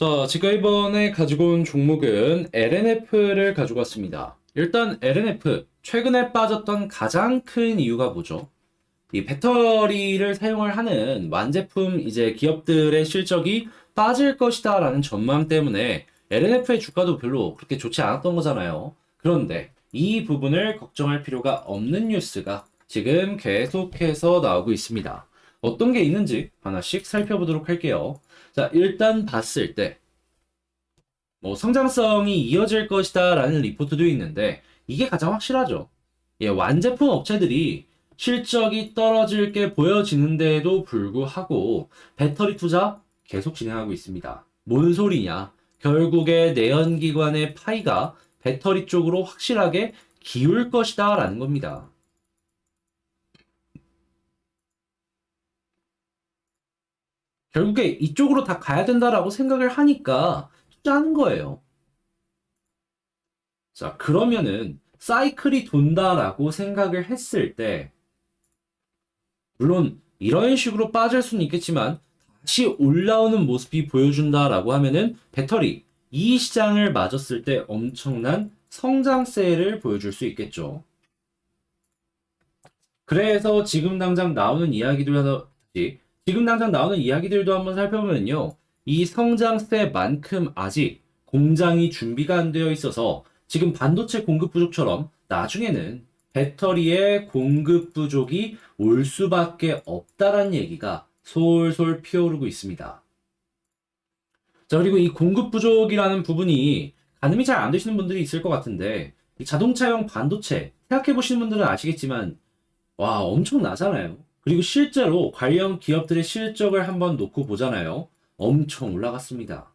자, 제가 이번에 가지고 온 종목은 LNF를 가지고 왔습니다. 일단 LNF, 최근에 빠졌던 가장 큰 이유가 뭐죠? 이 배터리를 사용을 하는 완제품 이제 기업들의 실적이 빠질 것이다 라는 전망 때문에 LNF의 주가도 별로 그렇게 좋지 않았던 거잖아요. 그런데 이 부분을 걱정할 필요가 없는 뉴스가 지금 계속해서 나오고 있습니다. 어떤 게 있는지 하나씩 살펴보도록 할게요. 자, 일단 봤을 때, 뭐, 성장성이 이어질 것이다 라는 리포트도 있는데, 이게 가장 확실하죠. 예, 완제품 업체들이 실적이 떨어질 게 보여지는데도 불구하고, 배터리 투자 계속 진행하고 있습니다. 뭔 소리냐? 결국에 내연기관의 파이가 배터리 쪽으로 확실하게 기울 것이다 라는 겁니다. 결국에 이쪽으로 다 가야 된다라고 생각을 하니까 투자하는 거예요. 자, 그러면은 사이클이 돈다라고 생각을 했을 때, 물론 이런 식으로 빠질 수는 있겠지만, 다시 올라오는 모습이 보여준다라고 하면은 배터리, 이 시장을 맞았을 때 엄청난 성장세를 보여줄 수 있겠죠. 그래서 지금 당장 나오는 이야기들 하나, 지금 당장 나오는 이야기들도 한번 살펴보면요. 이 성장세만큼 아직 공장이 준비가 안 되어 있어서 지금 반도체 공급 부족처럼 나중에는 배터리의 공급 부족이 올 수밖에 없다란 얘기가 솔솔 피어오르고 있습니다. 자, 그리고 이 공급 부족이라는 부분이 가늠이 잘 안 되시는 분들이 있을 것 같은데, 이 자동차용 반도체 생각해 보시는 분들은 아시겠지만, 와, 엄청 나잖아요. 그리고 실제로 관련 기업들의 실적을 한번 놓고 보잖아요. 엄청 올라갔습니다.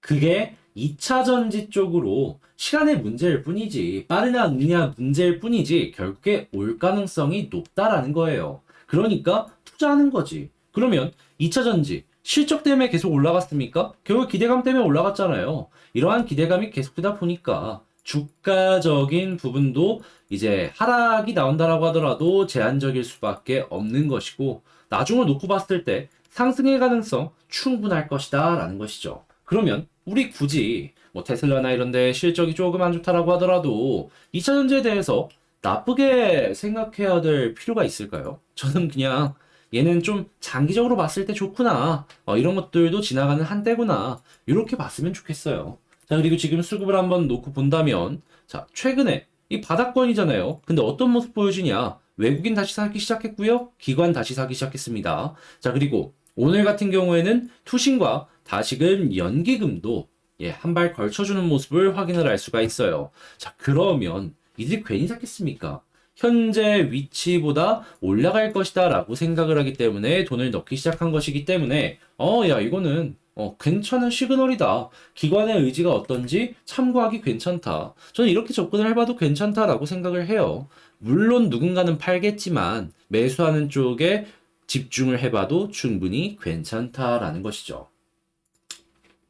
그게 2차 전지 쪽으로 시간의 문제일 뿐이지, 빠르냐 느냐 문제일 뿐이지, 결국에 올 가능성이 높다라는 거예요. 그러니까 투자하는 거지. 그러면 2차 전지, 실적 때문에 계속 올라갔습니까? 결국 기대감 때문에 올라갔잖아요. 이러한 기대감이 계속되다 보니까 주가적인 부분도 이제 하락이 나온다라고 하더라도 제한적일 수밖에 없는 것이고 나중을 놓고 봤을 때 상승의 가능성 충분할 것이다 라는 것이죠. 그러면 우리 굳이 뭐 테슬라나 이런 데 실적이 조금 안 좋다라고 하더라도 2차 전지에 대해서 나쁘게 생각해야 될 필요가 있을까요? 저는 그냥 얘는 좀 장기적으로 봤을 때 좋구나. 어, 이런 것들도 지나가는 한때구나. 이렇게 봤으면 좋겠어요. 자, 그리고 지금 수급을 한번 놓고 본다면, 자, 최근에 이 바닥권이잖아요. 근데 어떤 모습 보여주냐? 외국인 다시 사기 시작했고요. 기관 다시 사기 시작했습니다. 자, 그리고 오늘 같은 경우에는 투신과 다시금 연기금도 예, 한 발 걸쳐주는 모습을 확인을 할 수가 있어요. 자, 그러면 이들 괜히 샀겠습니까? 현재 위치보다 올라갈 것이다 라고 생각을 하기 때문에 돈을 넣기 시작한 것이기 때문에 어, 야, 이거는 어, 괜찮은 시그널이다. 기관의 의지가 어떤지 참고하기 괜찮다. 저는 이렇게 접근을 해봐도 괜찮다라고 생각을 해요. 물론 누군가는 팔겠지만 매수하는 쪽에 집중을 해봐도 충분히 괜찮다라는 것이죠.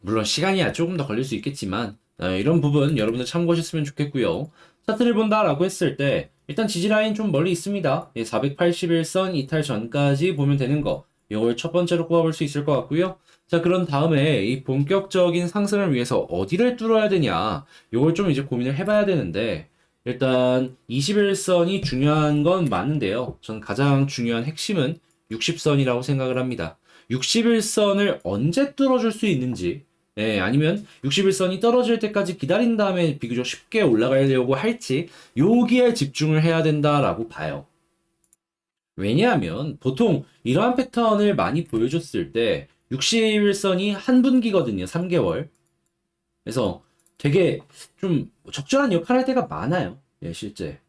물론 시간이야 조금 더 걸릴 수 있겠지만 어, 이런 부분 여러분들 참고하셨으면 좋겠고요. 차트를 본다라고 했을 때 일단 지지라인 좀 멀리 있습니다. 481선 이탈 전까지 보면 되는 거. 이걸 첫 번째로 꼽아볼 수 있을 것 같고요. 자, 그런 다음에 이 본격적인 상승을 위해서 어디를 뚫어야 되냐. 이걸 좀 이제 고민을 해봐야 되는데, 일단 21선이 중요한 건 맞는데요. 전 가장 중요한 핵심은 60선이라고 생각을 합니다. 61선을 언제 뚫어줄 수 있는지, 예, 아니면 61선이 떨어질 때까지 기다린 다음에 비교적 쉽게 올라가려고 할지 여기에 집중을 해야 된다라고 봐요. 왜냐하면 보통 이러한 패턴을 많이 보여줬을 때 60일선이 한 분기거든요. 3개월. 그래서 되게 좀 적절한 역할을 할 때가 많아요. 예, 실제.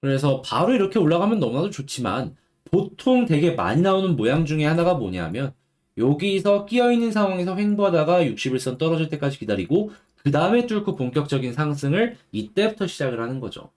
그래서 바로 이렇게 올라가면 너무나도 좋지만 보통 되게 많이 나오는 모양 중에 하나가 뭐냐면 여기서 끼어있는 상황에서 횡보하다가 60일선 떨어질 때까지 기다리고 그 다음에 뚫고 본격적인 상승을 이때부터 시작을 하는 거죠.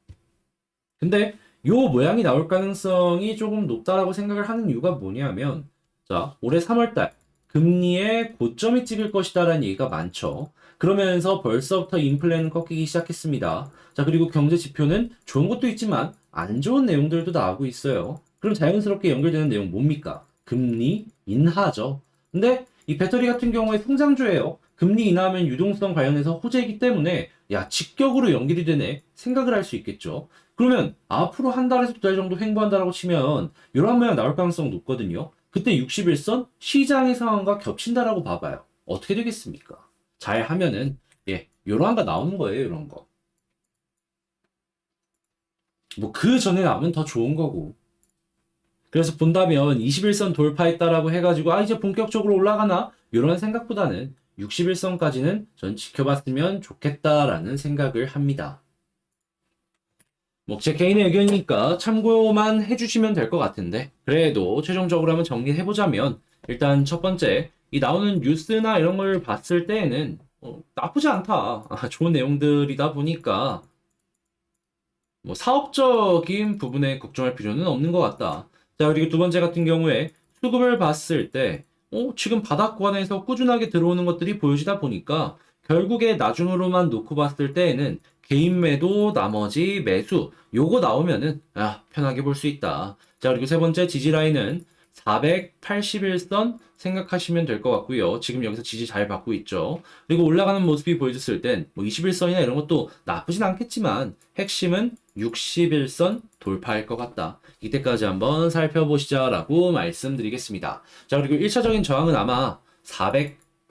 근데 요 모양이 나올 가능성이 조금 높다라고 생각을 하는 이유가 뭐냐면 자 올해 3월달 금리의 고점이 찍을 것이다라는 얘기가 많죠. 그러면서 벌써부터 인플레는 꺾이기 시작했습니다. 자 그리고 경제 지표는 좋은 것도 있지만 안 좋은 내용들도 나오고 있어요. 그럼 자연스럽게 연결되는 내용 뭡니까? 금리 인하죠. 근데 이 배터리 같은 경우에 성장주예요. 금리 인하하면 유동성 관련해서 호재이기 때문에 야 직격으로 연결이 되네 생각을 할 수 있겠죠. 그러면 앞으로 한 달에서 두 달 정도 횡보한다라고 치면 이런 모양 나올 가능성 높거든요. 그때 61선 시장의 상황과 겹친다라고 봐봐요. 어떻게 되겠습니까? 잘 하면은 예 요런 거 나오는 거예요 이런 거. 뭐 그 전에 나오면 더 좋은 거고. 그래서 본다면 21선 돌파했다라고 해가지고 아 이제 본격적으로 올라가나 이런 생각보다는 61선까지는 전 지켜봤으면 좋겠다라는 생각을 합니다. 뭐 제 개인의 의견이니까 참고만 해주시면 될 것 같은데 그래도 최종적으로 한번 정리해보자면 일단 첫 번째 이 나오는 뉴스나 이런 걸 봤을 때에는 어, 나쁘지 않다 아, 좋은 내용들이다 보니까 뭐 사업적인 부분에 걱정할 필요는 없는 것 같다. 자, 그리고 두 번째 같은 경우에 수급을 봤을 때, 어, 지금 바닥권에서 꾸준하게 들어오는 것들이 보여지다 보니까 결국에 나중으로만 놓고 봤을 때에는 개인 매도 나머지 매수 요거 나오면은 아, 편하게 볼 수 있다. 자, 그리고 세 번째 지지 라인은 481선 생각하시면 될 것 같고요. 지금 여기서 지지 잘 받고 있죠. 그리고 올라가는 모습이 보여졌을 땐 뭐 21선이나 이런 것도 나쁘진 않겠지만 핵심은 61선 돌파할 것 같다. 이때까지 한번 살펴보시자라고 말씀드리겠습니다. 자, 그리고 1차적인 저항은 아마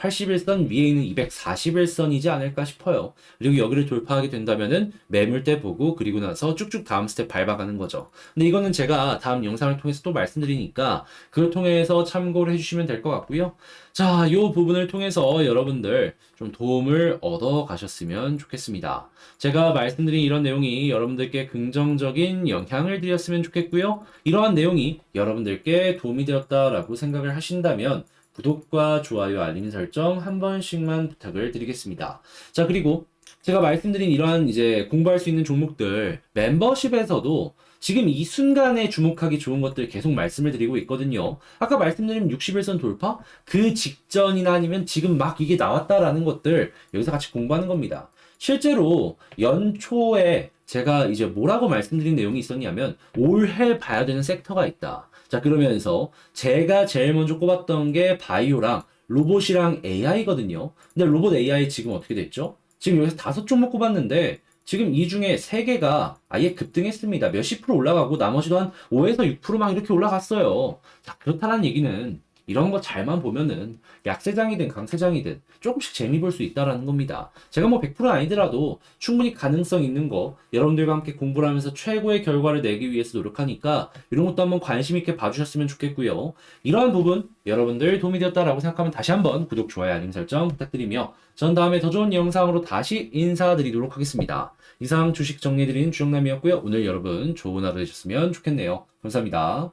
481선 위에 있는 241선이지 않을까 싶어요. 그리고 여기를 돌파하게 된다면은 매물대 보고 그리고 나서 쭉쭉 다음 스텝 밟아가는 거죠. 근데 이거는 제가 다음 영상을 통해서 또 말씀드리니까 그걸 통해서 참고를 해주시면 될 것 같고요. 자, 이 부분을 통해서 여러분들 좀 도움을 얻어 가셨으면 좋겠습니다. 제가 말씀드린 이런 내용이 여러분들께 긍정적인 영향을 드렸으면 좋겠고요. 이러한 내용이 여러분들께 도움이 되었다라고 생각을 하신다면 구독과 좋아요, 알림 설정 한 번씩만 부탁을 드리겠습니다. 자, 그리고 제가 말씀드린 이러한 이제 공부할 수 있는 종목들 멤버십에서도 지금 이 순간에 주목하기 좋은 것들 계속 말씀을 드리고 있거든요. 아까 말씀드린 61선 돌파? 그 직전이나 아니면 지금 막 이게 나왔다라는 것들 여기서 같이 공부하는 겁니다. 실제로 연초에 제가 이제 뭐라고 말씀드린 내용이 있었냐면 올해 봐야 되는 섹터가 있다. 자, 그러면서 제가 제일 먼저 꼽았던 게 바이오랑 로봇이랑 AI거든요. 근데 로봇 AI 지금 어떻게 됐죠? 지금 여기서 다섯 종목 꼽았는데 지금 이 중에 세 개가 아예 급등했습니다. 몇십 프로 올라가고 나머지도 한 5에서 6%막 이렇게 올라갔어요. 자, 그렇다는 얘기는 이런 거 잘만 보면은 약세장이든 강세장이든 조금씩 재미 볼 수 있다라는 겁니다. 제가 뭐 100% 아니더라도 충분히 가능성 있는 거 여러분들과 함께 공부를 하면서 최고의 결과를 내기 위해서 노력하니까 이런 것도 한번 관심 있게 봐주셨으면 좋겠고요. 이러한 부분 여러분들 도움이 되었다라고 생각하면 다시 한번 구독, 좋아요, 알림 설정 부탁드리며 전 다음에 더 좋은 영상으로 다시 인사드리도록 하겠습니다. 이상 주식 정리해드리는 주영남이었고요. 오늘 여러분 좋은 하루 되셨으면 좋겠네요. 감사합니다.